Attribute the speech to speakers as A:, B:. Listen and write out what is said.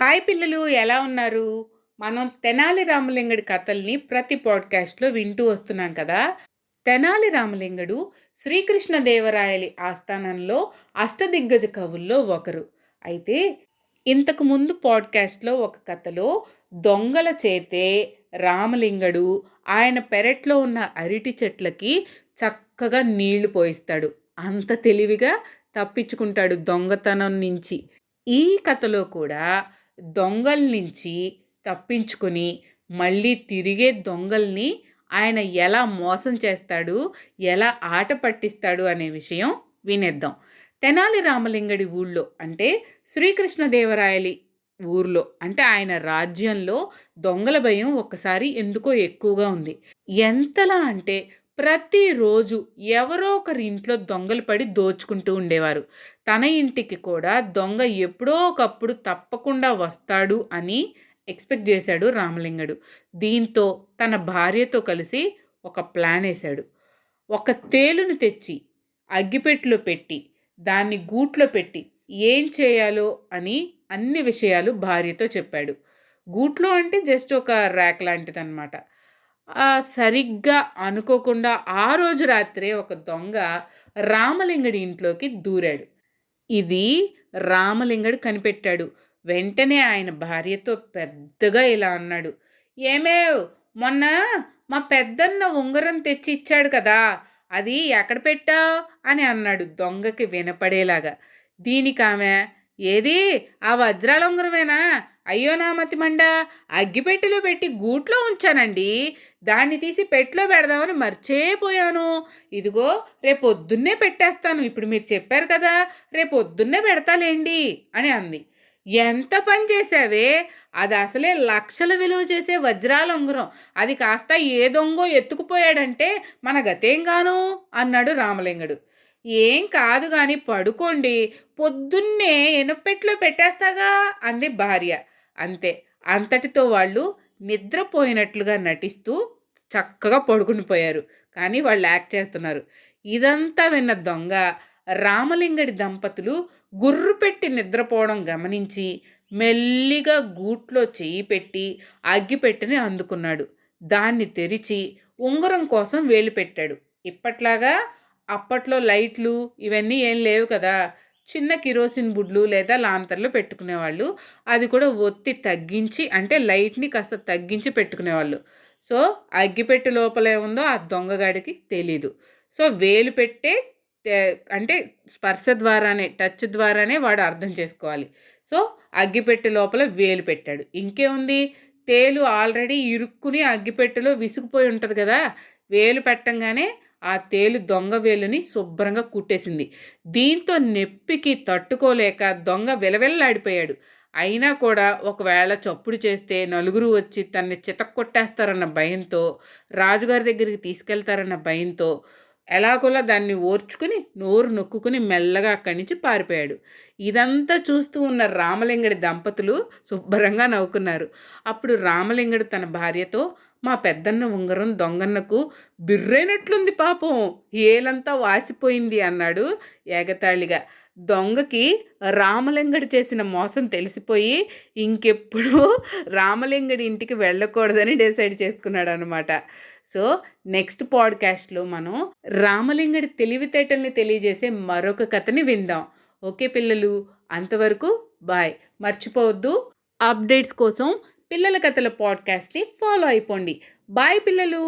A: Hi పిల్లలు ఎలా ఉన్నారు? మనం తెనాలి రామలింగడి కథల్ని ప్రతి పాడ్కాస్ట్లో వింటూ వస్తున్నాం కదా? తెనాలి రామలింగడు శ్రీకృష్ణదేవరాయలి ఆస్థానంలో అష్టదిగ్గజ కవుల్లో ఒకరు. అయితే ఇంతకు ముందు పాడ్కాస్ట్లో ఒక కథలో దొంగల చేతే రామలింగడు ఆయన పెరట్లో ఉన్న అరటి చెట్లకి చక్కగా నీళ్ళు పోయిస్తాడు. అంత తెలివిగా తప్పించుకుంటాడు దొంగతనం నుంచి. ఈ కథలో కూడా దొంగల నుంచి తప్పించుకొని మళ్ళీ తిరిగే దొంగల్ని ఆయన ఎలా మోసం చేస్తాడు ఎలా ఆట పట్టిస్తాడు అనే విషయం వినేద్దాం. తెనాలి రామలింగడి ఊళ్ళో అంటే శ్రీకృష్ణదేవరాయలి ఊర్లో అంటే ఆయన రాజ్యంలో దొంగల భయం ఒక్కసారి ఎందుకో ఎక్కువగా ఉంది. ఎంతలా అంటే ప్రతిరోజు ఎవరో ఒకరి ఇంట్లో దొంగలు పడి దోచుకుంటూ ఉండేవారు. తన ఇంటికి కూడా దొంగ ఎప్పుడో ఒకప్పుడు తప్పకుండా వస్తాడు అని ఎక్స్పెక్ట్ చేశాడు రామలింగడు. దీంతో తన భార్యతో కలిసి ఒక ప్లాన్ వేశాడు. ఒక తేలును తెచ్చి అగ్గిపెట్టులో పెట్టి దాన్ని గూట్లో పెట్టి ఏం చేయాలో అని అన్ని విషయాలు భార్యతో చెప్పాడు. గూట్లో అంటే జస్ట్ ఒక ర్యాక్ లాంటిది అనమాట సరిగ్గా అనుకోకుండా ఆ రోజు రాత్రే ఒక దొంగ రామలింగడి ఇంట్లోకి దూరాడు. ఇది రామలింగడు కనిపెట్టాడు. వెంటనే ఆయన భార్యతో పెద్దగా ఇలా అన్నాడు. ఏమేవ్ మొన్న మా పెద్దన్న ఉంగరం తెచ్చి ఇచ్చాడు కదా అది ఎక్కడ పెట్టావు? అని అన్నాడు దొంగకి వినపడేలాగా. దీనికి ఆమె ఏది? ఆ వజ్రాల ఉంగరమేనా అయ్యో నా మతిమండ అగ్గిపెట్టెలో పెట్టి గూట్లో ఉంచానండి. దాన్ని తీసి పెట్లో పెడదామని మర్చేపోయాను ఇదిగో రేపొద్దున్నే పెట్టేస్తాను. ఇప్పుడు మీరు చెప్పారు కదా రేపొద్దున్నే పెడతాలేండి? అని అంది. ఎంత పని చేసావే అది అసలే లక్షల విలువ చేసే వజ్రాల ఉంగరం అది కాస్త ఏ దొంగో ఎత్తుకుపోయాడంటే మన గతేం గాను? అన్నాడు రామలింగడు. ఏం కాదు కానీ పడుకోండి పొద్దున్నే ఎనపెట్లో పెట్టేస్తాగా అంది భార్య. అంతే అంతటితో వాళ్ళు నిద్రపోయినట్లుగా నటిస్తూ చక్కగా పడుకునిపోయారు కానీ వాళ్ళు యాక్ట్ చేస్తున్నారు. ఇదంతా విన్న దొంగ రామలింగడి దంపతులు గుర్రు పెట్టి నిద్రపోవడం గమనించి మెల్లిగా గూట్లో చేయి పెట్టి అగ్గిపెట్టిని అందుకున్నాడు. దాన్ని తెరిచి ఉంగరం కోసం వేలు పెట్టాడు. ఇప్పట్లాగా అప్పట్లో లైట్లు ఇవన్నీ ఏం లేవు కదా. చిన్న కిరోసిన్ బుడ్లు లేదా లాంతర్లు పెట్టుకునేవాళ్ళు. అది కూడా ఒత్తి తగ్గించి అంటే లైట్ని కాస్త తగ్గించి పెట్టుకునేవాళ్ళు. సో అగ్గిపెట్టి లోపల ఏముందో ఆ దొంగగాడికి తెలీదు. సో వేలు పెట్టే అంటే స్పర్శ ద్వారానే టచ్ ద్వారానే వాడు అర్థం చేసుకోవాలి. సో అగ్గిపెట్టె లోపల వేలు పెట్టాడు. ఇంకేముంది? తేలు ఆల్రెడీ ఇరుక్కుని అగ్గిపెట్టెలో విసుగుపోయి ఉంటుంది కదా. వేలు పెట్టంగానే ఆ తేలు దొంగ వేలుని శుభ్రంగా కుట్టేసింది. దీంతో నొప్పికి తట్టుకోలేక దొంగ విలవిల్లాడిపోయాడు. అయినా కూడా ఒకవేళ చప్పుడు చేస్తే నలుగురు వచ్చి తన్ని చితక్కొట్టేస్తారన్న భయంతో రాజుగారి దగ్గరికి తీసుకెళ్తారన్న భయంతో ఎలాగోలా దాన్ని ఓర్చుకుని నోరు నొక్కుని మెల్లగా అక్కడి నుంచి పారిపోయాడు. ఇదంతా చూస్తూ ఉన్న రామలింగడి దంపతులు శుభ్రంగా నవ్వుకున్నారు. అప్పుడు రామలింగడు తన భార్యతో మా పెద్దన్న ఉంగరం దొంగన్నకు బిర్రైనట్లుంది పాపం. ఏలంతా వాసిపోయింది అన్నాడు ఏగతాళిగా. దొంగకి రామలింగడు చేసిన మోసం తెలిసిపోయి ఇంకెప్పుడు రామలింగడి ఇంటికి వెళ్ళకూడదని డిసైడ్ చేసుకున్నాడు అనమాట సో నెక్స్ట్ పాడ్కాస్ట్లో మనం రామలింగడి తెలివితేటల్ని తెలియజేసే మరొక కథని విందాం. ఓకే పిల్లలు అంతవరకు బాయ్. మర్చిపోవద్దు. అప్డేట్స్ కోసం పిల్లల కథల పాడ్కాస్ట్ని ఫాలో అయిపోండి. బాయ్ పిల్లలు!